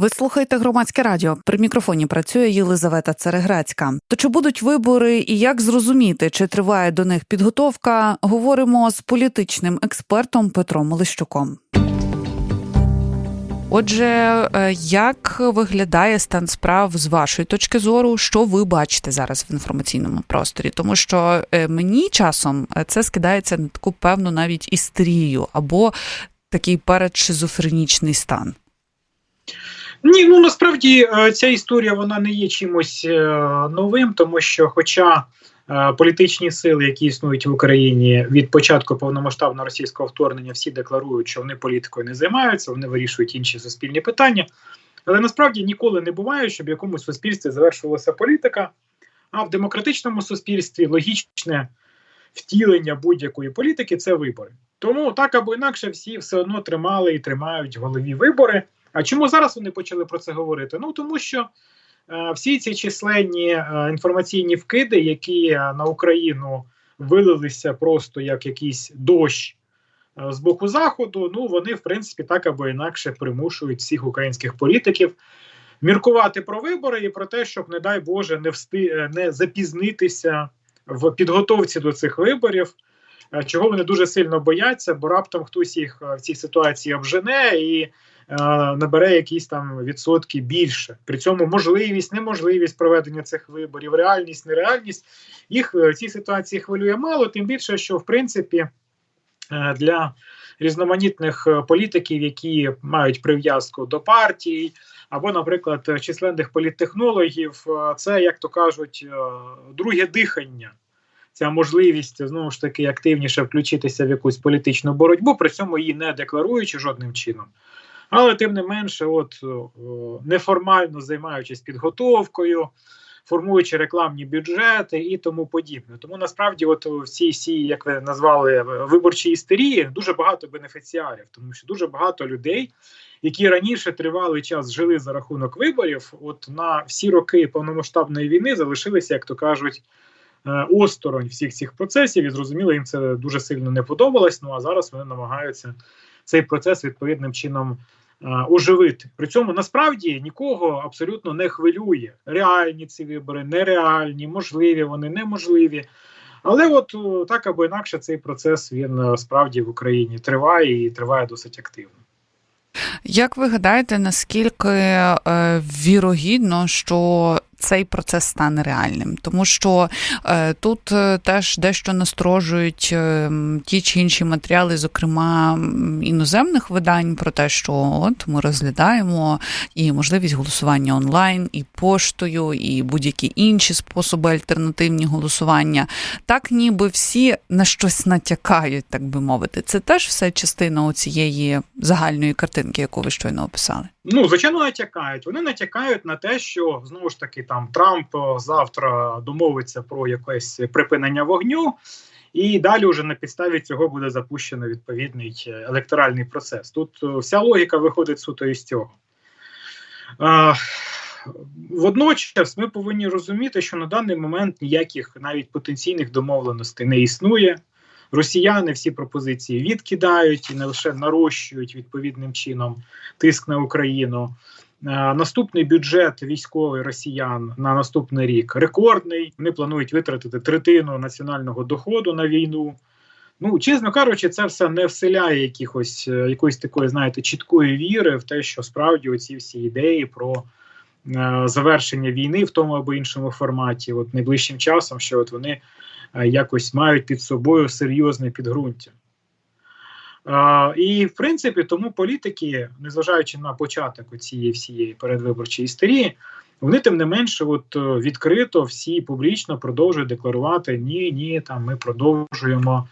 Ви слухаєте громадське радіо. При мікрофоні працює Єлизавета Цереграцька. То чи будуть вибори і як зрозуміти, чи триває до них підготовка? Говоримо з політичним експертом Петром Лищуком. Отже, е, як виглядає стан справ з вашої точки зору, що ви бачите зараз в інформаційному просторі? Тому що е, мені часом е, це скидається на таку певну навіть істерію або такий передшизофренічний стан. Ні, ну насправді е, ця історія вона не є чимось е, новим, тому що, хоча е, політичні сили, які існують в Україні від початку повномасштабного російського вторгнення, всі декларують, що вони політикою не займаються, вони вирішують інші суспільні питання. Але насправді ніколи не буває, щоб в якомусь суспільстві завершувалася політика. А в демократичному суспільстві логічне втілення будь-якої політики це вибори. Тому так або інакше всі все одно тримали і тримають в голові вибори. А чому зараз вони почали про це говорити? Ну тому що е, всі ці численні е, інформаційні вкиди, які е, на Україну вилилися просто як якийсь дощ е, з боку заходу, ну вони в принципі так або інакше примушують всіх українських політиків міркувати про вибори і про те, щоб, не дай Боже, не всти е, не запізнитися в підготовці до цих виборів. е, Чого вони дуже сильно бояться, бо раптом хтось їх в цій ситуації обжене і набере якісь там відсотки більше. При цьому можливість, неможливість проведення цих виборів, реальність, нереальність їх е, в цій ситуації хвилює мало, тим більше, що в принципі е, для різноманітних е, політиків, які мають прив'язку до партій, або, наприклад, е, численних політтехнологів, е, це як то кажуть, е, друге дихання. Ця можливість знову ж таки активніше включитися в якусь політичну боротьбу, при цьому її не декларуючи жодним чином. Але тим не менше, от неформально займаючись підготовкою, формуючи рекламні бюджети і тому подібне. Тому насправді, от в цій всій, як ви назвали, виборчій істерії, дуже багато бенефіціарів, тому що дуже багато людей, які раніше тривалий час жили за рахунок виборів, от на всі роки повномасштабної війни залишилися, як то кажуть. е, Осторонь всіх цих процесів, і зрозуміло, їм це дуже сильно не подобалось. Ну а зараз вони намагаються цей процес відповідним чином е, оживити. При цьому насправді нікого абсолютно не хвилює. Реальні ці вибори, нереальні, можливі вони, неможливі. Але от так або інакше цей процес він е, справді в Україні триває і триває досить активно. Як ви гадаєте, наскільки е, вірогідно, що цей процес стане реальним? Тому що е, тут е, теж дещо насторожують е, ті чи інші матеріали, зокрема іноземних видань, про те, що от ми розглядаємо і можливість голосування онлайн, і поштою, і будь-які інші способи альтернативні голосування. Так, ніби всі на щось натякають, так би мовити. Це теж все частина цієї загальної картинки, яку ви щойно описали. Ну, звичайно, натякають. Вони натякають на те, що знову ж таки там Трамп е, завтра домовиться про якесь припинення вогню, і далі вже на підставі цього буде запущено відповідний е, електоральний процес. Тут е, вся логіка виходить суто із цього. Е, Водночас ми повинні розуміти, що на даний момент ніяких навіть потенційних домовленостей не існує. Росіяни всі пропозиції відкидають і не лише нарощують відповідним чином тиск на Україну. Е, Наступний бюджет військовий росіян на наступний рік рекордний. Вони планують витратити третину національного доходу на війну. Ну, чесно кажучи, це все не вселяє якихось е, якоїсь такої, знаєте, чіткої віри в те, що справді оці всі ідеї про е, завершення війни в тому або іншому форматі, от найближчим часом, що от вони якось мають під собою серйозне підґрунтя. Е, і в принципі, тому політики, незважаючи на початок цієї всієї передвиборчої істерії, вони тим не менше, от е, відкрито всі публічно продовжують декларувати: ні, ні, там ми продовжуємо.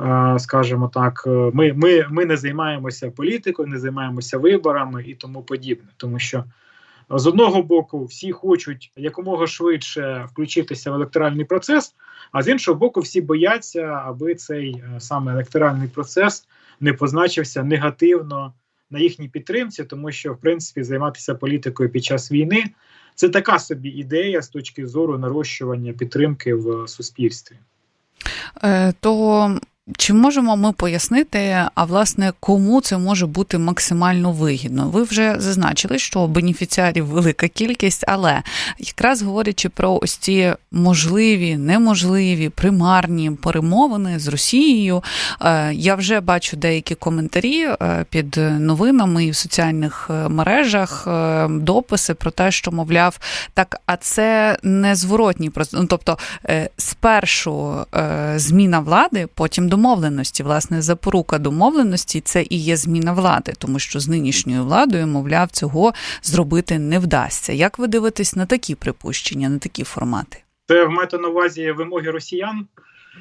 е, Скажімо так, е, ми, ми, ми не займаємося політикою, не займаємося виборами і тому подібне, тому що з одного боку всі хочуть якомога швидше включитися в електоральний процес, а з іншого боку, всі бояться, аби цей е, саме електоральний процес не позначився негативно на їхній підтримці, тому що в принципі займатися політикою під час війни це така собі ідея з точки зору нарощування підтримки в суспільстві. Е, То Чи можемо ми пояснити, а власне, кому це може бути максимально вигідно? Ви вже зазначили, що бенефіціарів велика кількість, але якраз говорячи про ось ці можливі, неможливі, примарні перемовини з Росією, е, я вже бачу деякі коментарі е, під новинами і в соціальних е, мережах, дописи про те, що мовляв, так, а це не зворотній процес. Ну, тобто, спершу зміна влади, потім домовленості. Власне, запорука домовленості це і є зміна влади, тому що з нинішньою владою, мовляв, цього зробити не вдасться. Як ви дивитесь на такі припущення, на такі формати? Це в маєте на увазі вимоги росіян.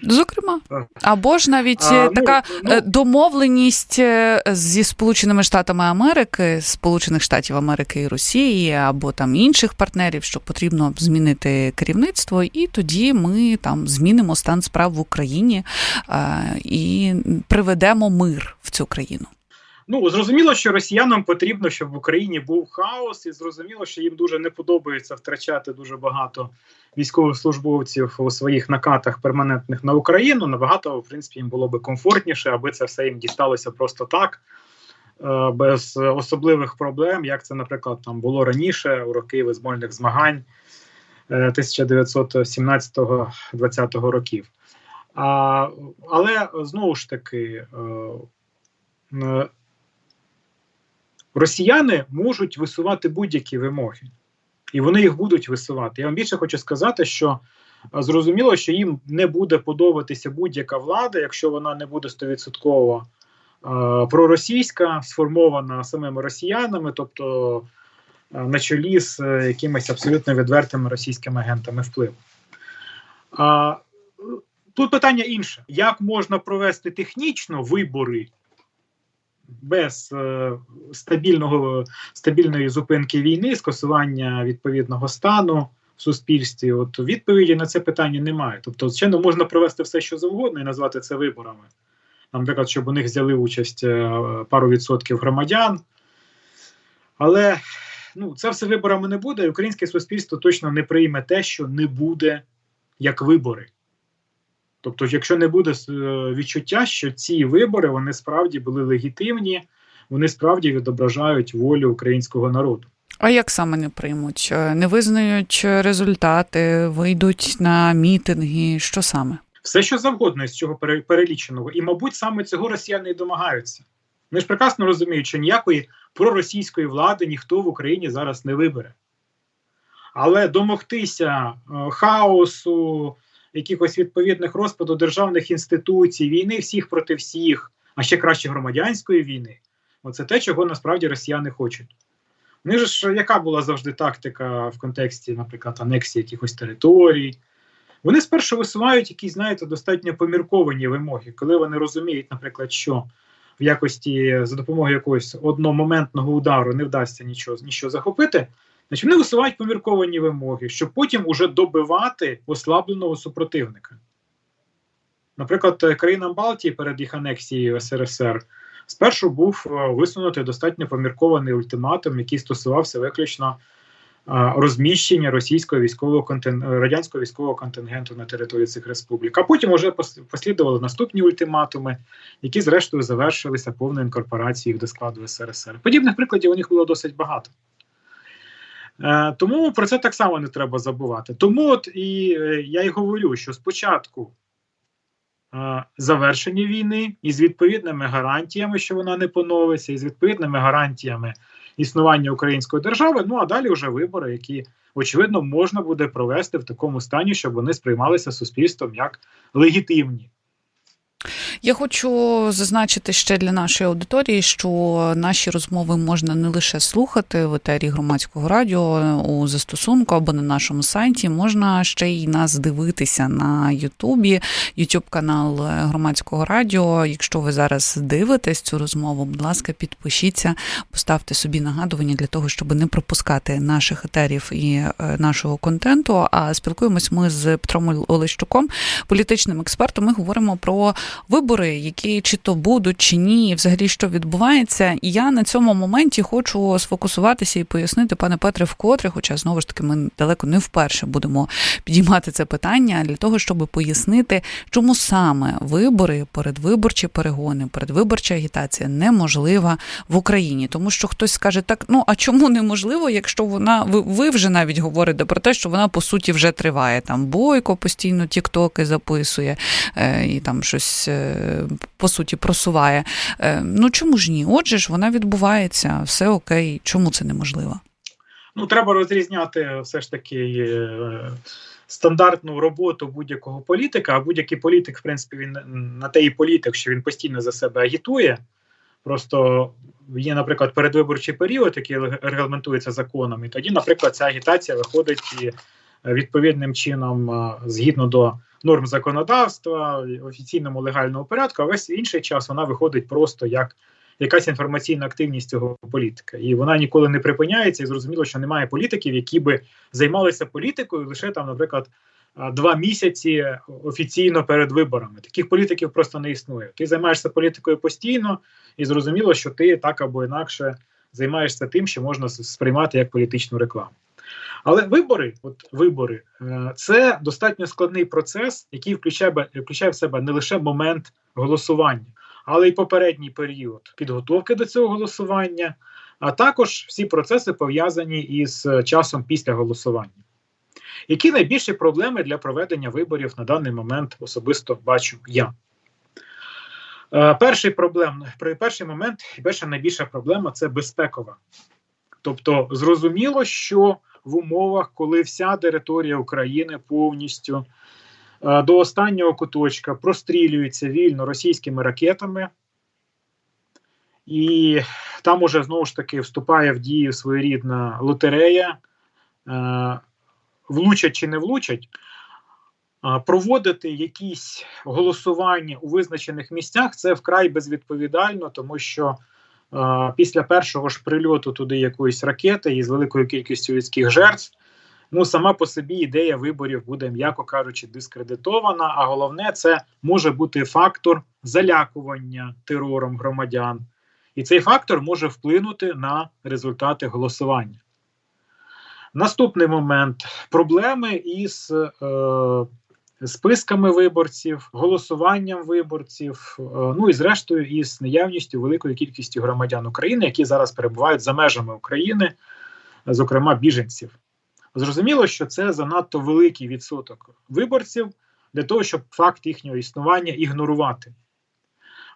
Зокрема, або ж навіть А, е, ну, така ну- е, домовленість е, зі Сполученими Штатами Америки, Сполучених Штатів Америки і Росії, або там інших партнерів, що потрібно змінити керівництво, і тоді ми там змінимо стан справ в Україні а, і приведемо мир в цю країну. Ну зрозуміло, що росіянам потрібно, щоб в Україні був хаос, і зрозуміло, що їм дуже не подобається втрачати дуже багато військовослужбовців у своїх накатах перманентних на Україну. Набагато в принципі їм було би комфортніше, аби це все їм дісталося просто так. е, Без особливих проблем, як це, наприклад, там було раніше у роки визвольних змагань е, 1917-20 років. А, але знову ж таки, е, е, росіяни можуть висувати будь-які вимоги, і вони їх будуть висувати. Я вам більше хочу сказати, що е, зрозуміло, що їм не буде подобатися будь-яка влада, якщо вона не буде стовідсотково е, проросійська, сформована самими росіянами, тобто е, на чолі з якимись абсолютно відвертими російськими агентами впливу. Тут питання інше: як можна провести технічно вибори без е, стабільного, стабільної зупинки війни, скасування відповідного стану в суспільстві? От відповіді на це питання немає. Тобто, звичайно, можна провести все, що завгодно, і назвати це виборами. Наприклад, щоб у них взяли участь е, пару відсотків громадян. Але ну, це все виборами не буде, і українське суспільство точно не прийме те, що не буде як вибори. Тобто, якщо не буде е, відчуття, що ці вибори вони справді були легітимні, вони справді відображають волю українського народу. А як саме не приймуть? Е, Не визнають результати, вийдуть на мітинги. Що саме? Все, що завгодно з цього переліченого, і, мабуть, саме цього росіяни і домагаються. Вони ж прекрасно розуміють, що ніякої проросійської влади ніхто в Україні зараз не вибере. Але домогтися е, хаосу, якихось відповідних розпаду державних інституцій, війни всіх проти всіх, а ще краще громадянської війни, оце те, чого насправді росіяни хочуть. Вони ж яка була завжди тактика в контексті, наприклад, анексії якихось територій. Вони спершу висувають якісь, знаєте, достатньо помірковані вимоги, коли вони розуміють, наприклад, що в якості за допомогою якогось одномоментного удару не вдасться нічого, нічого захопити, значить вони висувають помірковані вимоги, щоб потім уже добивати ослабленого супротивника. Наприклад, е, країнам Балтії перед їх анексією СРСР спершу був е, висунутий достатньо поміркований ультиматум, який стосувався виключно е, розміщення російського військового контин... радянського військового контингенту на території цих республік. А потім вже послідували наступні ультиматуми, які зрештою завершилися повною інкорпорацією до складу СРСР. Подібних прикладів у них було досить багато. Е, Тому про це так само не треба забувати. Тому от і е, я й говорю, що спочатку е, завершення війни із відповідними гарантіями, що вона не поновиться, із відповідними гарантіями існування української держави. Ну а далі вже вибори, які очевидно можна буде провести в такому стані, щоб вони сприймалися суспільством як легітимні. Я хочу зазначити ще для нашої аудиторії, що наші розмови можна не лише слухати в етері громадського радіо у застосунку або на нашому сайті, можна ще й нас дивитися на Ютубі, Ютуб канал громадського радіо. Якщо ви зараз дивитесь цю розмову, будь ласка, підпишіться, поставте собі нагадування для того, щоб не пропускати наших етерів і е, нашого контенту. А спілкуємось ми з Петром Олещуком, політичним експертом. Ми говоримо про вибори, які чи то будуть, чи ні, взагалі що відбувається. Я на цьому моменті хочу сфокусуватися і пояснити, пане Петре, вкотре, хоча знову ж таки ми далеко не вперше будемо підіймати це питання для того, щоб пояснити, чому саме вибори, передвиборчі перегони, передвиборча агітація неможлива в Україні, тому що хтось скаже так: ну а чому неможливо, якщо вона ви, ви вже навіть говорите про те, що вона по суті вже триває. Там бойко постійно тіктоки записує е, і там щось е, по суті просуває. Е, ну чому ж ні? Отже ж вона відбувається, все окей. Чому це неможливо? Ну, треба розрізняти все ж таки е, стандартну роботу будь-якого політика. А будь-який політик, в принципі, він на те і політик, що він постійно за себе агітує. Просто є, наприклад, передвиборчий період, який регламентується законом, і тоді, наприклад, ця агітація виходить і відповідним чином згідно до норм законодавства, офіційному легальному порядку, а весь інший час вона виходить просто як якась інформаційна активність цього політика. І вона ніколи не припиняється. І зрозуміло, що немає політиків, які би займалися політикою лише там, наприклад. Два місяці офіційно перед виборами таких політиків просто не існує. Ти займаєшся політикою постійно, і зрозуміло, що ти так або інакше займаєшся тим, що можна сприймати як політичну рекламу. Але вибори, от вибори, це достатньо складний процес, який включає включає в себе не лише момент голосування, але й попередній період підготовки до цього голосування, а також всі процеси пов'язані із часом після голосування. Які найбільші проблеми для проведення виборів на даний момент особисто бачу я? Перший проблем, перший момент перша найбільша проблема це безпекова. Тобто, зрозуміло, що в умовах, коли вся територія України повністю до останнього куточка прострілюється вільно російськими ракетами, і там уже знову ж таки вступає в дію своєрідна лотерея, влучать чи не влучать. Проводити якісь голосування у визначених місцях це вкрай безвідповідально, тому що е, після першого ж прильоту туди якоїсь ракети із великою кількістю людських жертв, ну сама по собі ідея виборів буде, м'яко кажучи, дискредитована. А головне, це може бути фактор залякування терором громадян, і цей фактор може вплинути на результати голосування. Наступний момент проблеми із е, списками виборців, голосуванням виборців, е, ну і зрештою із наявністю великої кількості громадян України, які зараз перебувають за межами України, зокрема біженців. Зрозуміло, що це занадто великий відсоток виборців для того, щоб факт їхнього існування ігнорувати.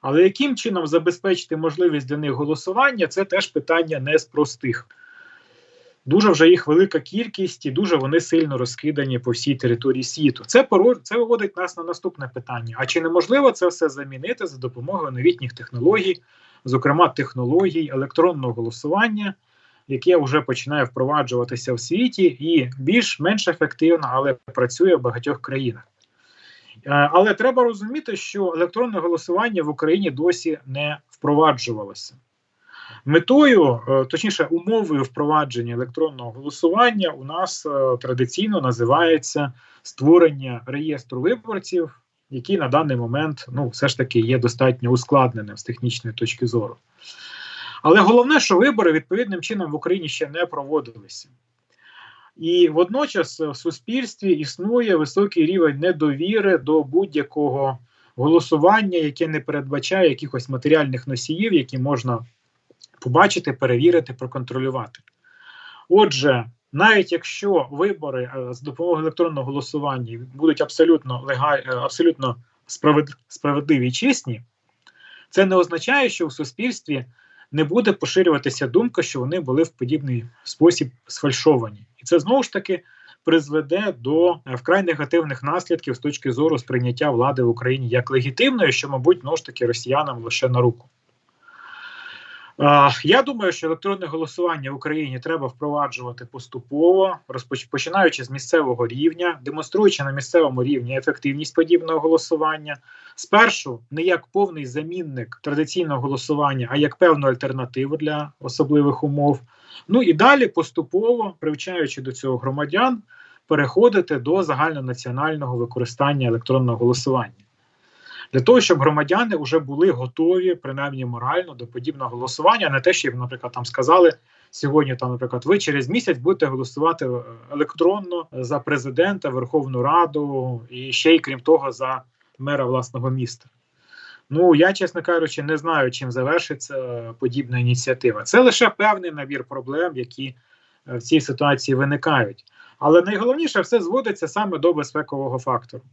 Але яким чином забезпечити можливість для них голосування, це теж питання не з простих. Дуже вже їх велика кількість, і дуже вони сильно розкидані по всій території світу. Це порож... це виводить нас на наступне питання: а чи неможливо це все замінити за допомогою новітніх технологій, зокрема технологій електронного голосування, яке вже починає впроваджуватися в світі, і більш-менш ефективно, але працює в багатьох країнах. Е, але треба розуміти, що електронне голосування в Україні досі не впроваджувалося. Метою, е, точніше, умовою впровадження електронного голосування у нас е, традиційно називається створення реєстру виборців, який на даний момент ну, все ж таки є достатньо ускладненим з технічної точки зору. Але головне, що вибори відповідним чином в Україні ще не проводилися. І водночас в суспільстві існує високий рівень недовіри до будь-якого голосування, яке не передбачає якихось матеріальних носіїв, які можна побачити, перевірити, проконтролювати. Отже, навіть якщо вибори е, з допомогою електронного голосування будуть абсолютно легаль, е, абсолютно справедливі і чесні, це не означає, що в суспільстві не буде поширюватися думка, що вони були в подібний спосіб сфальшовані. І це знову ж таки призведе до е, вкрай негативних наслідків з точки зору сприйняття влади в Україні як легітимної, що, мабуть, знову ж таки росіянам лише на руку. Я думаю, що електронне голосування в Україні треба впроваджувати поступово, починаючи з місцевого рівня, демонструючи на місцевому рівні ефективність подібного голосування. Спершу не як повний замінник традиційного голосування, а як певну альтернативу для особливих умов. Ну і далі поступово, привчаючи до цього громадян, переходити до загальнонаціонального використання електронного голосування. Для того, щоб громадяни вже були готові, принаймні морально, до подібного голосування, не те, що наприклад, там сказали сьогодні. Там, наприклад, ви через місяць будете голосувати е, електронно за президента, Верховну Раду і ще й крім того, за мера власного міста. Ну я, чесно кажучи, не знаю, чим завершиться подібна ініціатива. Це лише певний набір проблем, які е, в цій ситуації виникають. Але найголовніше все зводиться саме до безпекового фактору.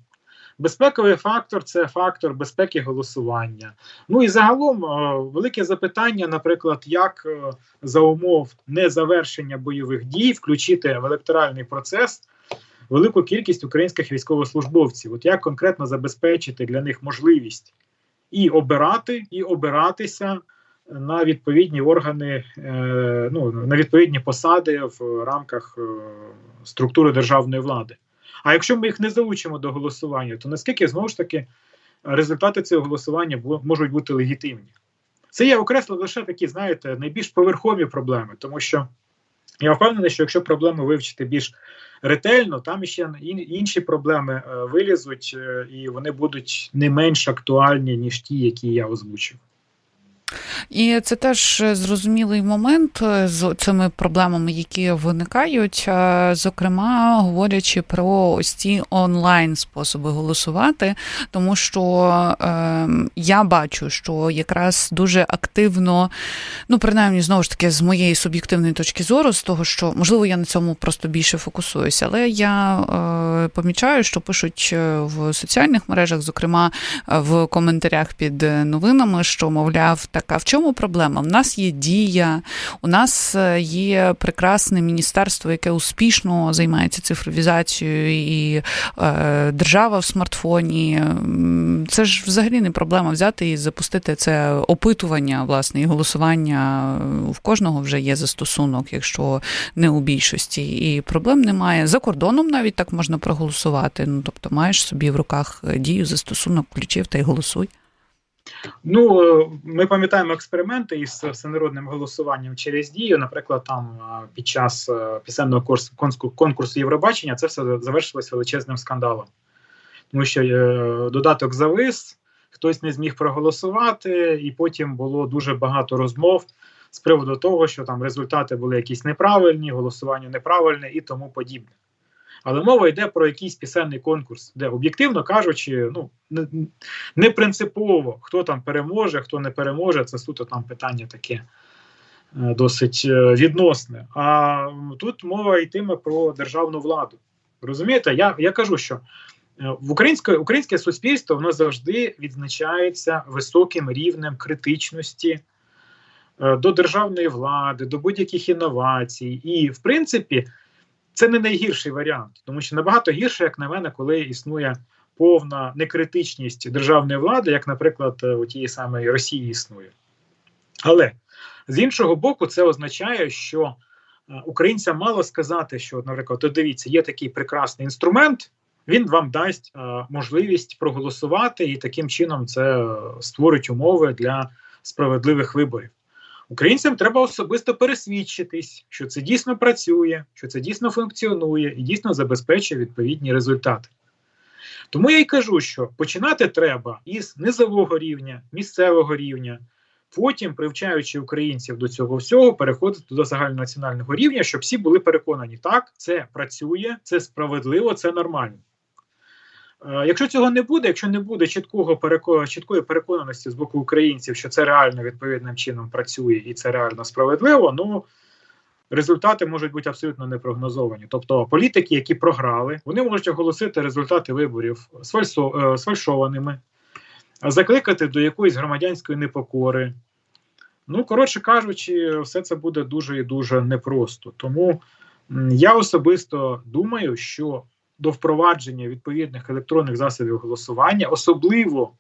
Безпековий фактор це фактор безпеки голосування. Ну і загалом е, велике запитання, наприклад, як е, за умов незавершення бойових дій включити в електоральний процес велику кількість українських військовослужбовців. От як конкретно забезпечити для них можливість і обирати, і обиратися на відповідні органи, е, ну на відповідні посади в рамках структури державної влади. А якщо ми їх не залучимо до голосування, то наскільки знову ж таки результати цього голосування можуть бути легітимні? Це я окреслив лише такі, знаєте, найбільш поверхові проблеми, тому що я впевнений, що якщо проблеми вивчити більш ретельно, там ще інші проблеми е, вилізуть, е, і вони будуть не менш актуальні, ніж ті, які я озвучив. І це теж зрозумілий момент е, з цими проблемами, які виникають, е, зокрема говорячи про ось ці онлайн способи голосувати, тому що е, я бачу, що якраз дуже активно, ну принаймні знову ж таки, з моєї суб'єктивної точки зору, з того, що можливо я на цьому просто більше фокусуюся, але я е, помічаю, що пишуть е, в соціальних мережах, зокрема в коментарях під новинами, що мовляв, така в чому проблема? В нас є дія, у нас е, є прекрасне міністерство, яке успішно займається цифровізацією, і е, держава в смартфоні. Це ж взагалі не проблема взяти і запустити це опитування, власне, і голосування. В кожного вже є застосунок, якщо не у більшості, і проблем немає. За кордоном навіть так можна проголосувати. Ну тобто, маєш собі в руках дію, застосунок, включив та й голосуй. Ну, е, ми пам'ятаємо експерименти із всенародним голосуванням через дію. Наприклад, там е, під час е, пісенного курсу конкурсу, Євробачення це все завершилось величезним скандалом, тому що додаток завис, хтось не зміг проголосувати, і потім було дуже багато розмов з приводу того, що там результати були якісь неправильні, голосування неправильне і тому подібне. Але мова йде про якийсь пісенний конкурс, де об'єктивно кажучи, ну не, принципово, хто там переможе, хто не переможе, це суто там питання таке е, досить е, відносне. А тут мова йтиме про державну владу. Розумієте, я, я кажу, що е, в українське, українське суспільство воно завжди відзначається високим рівнем критичності до державної влади, до будь-яких інновацій. І, в принципі, це не найгірший варіант, тому що набагато гірше, як на мене, коли існує повна некритичність державної влади, як, наприклад, е, у тієї самої Росії існує. Але з іншого боку, це означає, що е, українцям мало сказати, що, наприклад, дивіться, є такий прекрасний інструмент, він вам дасть е, можливість проголосувати, і таким чином це створить умови для справедливих виборів. Українцям треба особисто пересвідчитись, що це дійсно працює, що це дійсно функціонує і дійсно забезпечує відповідні результати. Тому я й кажу, що починати треба із низового рівня, місцевого рівня, потім, привчаючи українців до цього всього, переходити до загальнонаціонального рівня, щоб всі були переконані, так, це працює, це справедливо, це нормально. Якщо цього не буде, якщо не буде чіткого чіткої переконаності з боку українців, що це реально відповідним чином працює і це реально справедливо, ну результати можуть бути абсолютно непрогнозовані. Тобто політики, які програли, вони можуть оголосити результати виборів е, сфальшованими, закликати до якоїсь громадянської непокори. Ну, коротше кажучи, все це буде дуже і дуже непросто. Тому я особисто думаю, що до впровадження відповідних електронних засобів голосування, особливо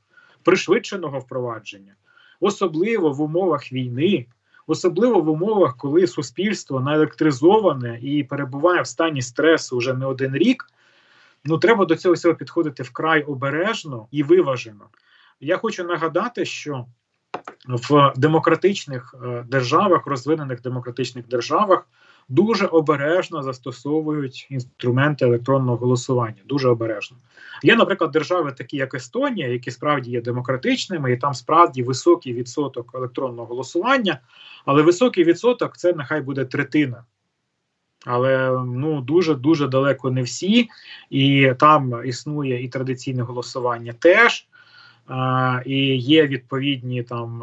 пришвидшеного впровадження, особливо в умовах війни, особливо в умовах, коли суспільство наелектризоване і перебуває в стані стресу вже не один рік. Ну, треба до цього всього підходити вкрай обережно і виважено. Я хочу нагадати, що в демократичних е, державах, розвинених демократичних державах, дуже обережно застосовують інструменти електронного голосування. Дуже обережно. Є, наприклад, держави, такі як Естонія, які справді є демократичними, і там справді високий відсоток електронного голосування, але високий відсоток це нехай буде третина. Але ну дуже дуже далеко не всі, і там існує і традиційне голосування теж, і є відповідні там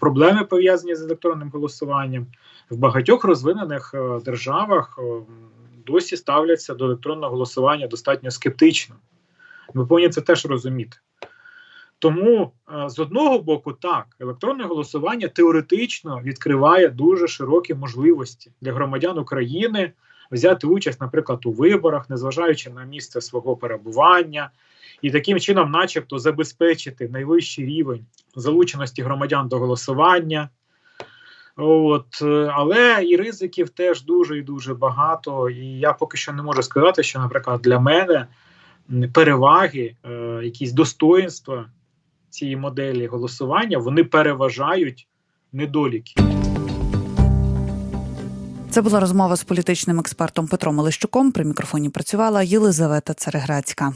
проблеми пов'язані з електронним голосуванням. В багатьох розвинених е, державах е, досі ставляться до електронного голосування достатньо скептично. Ми повинні це теж розуміти. Тому е, з одного боку, так, електронне голосування теоретично відкриває дуже широкі можливості для громадян України взяти участь, наприклад, у виборах, незважаючи на місце свого перебування, і таким чином, начебто, забезпечити найвищий рівень залученості громадян до голосування. От, е, але і ризиків теж дуже і дуже багато. І я поки що не можу сказати, що, наприклад, для мене переваги, е, якісь достоїнства цієї моделі голосування, вони переважають недоліки. Це була розмова з політичним експертом Петром Олещуком. При мікрофоні працювала Єлизавета Цареградська.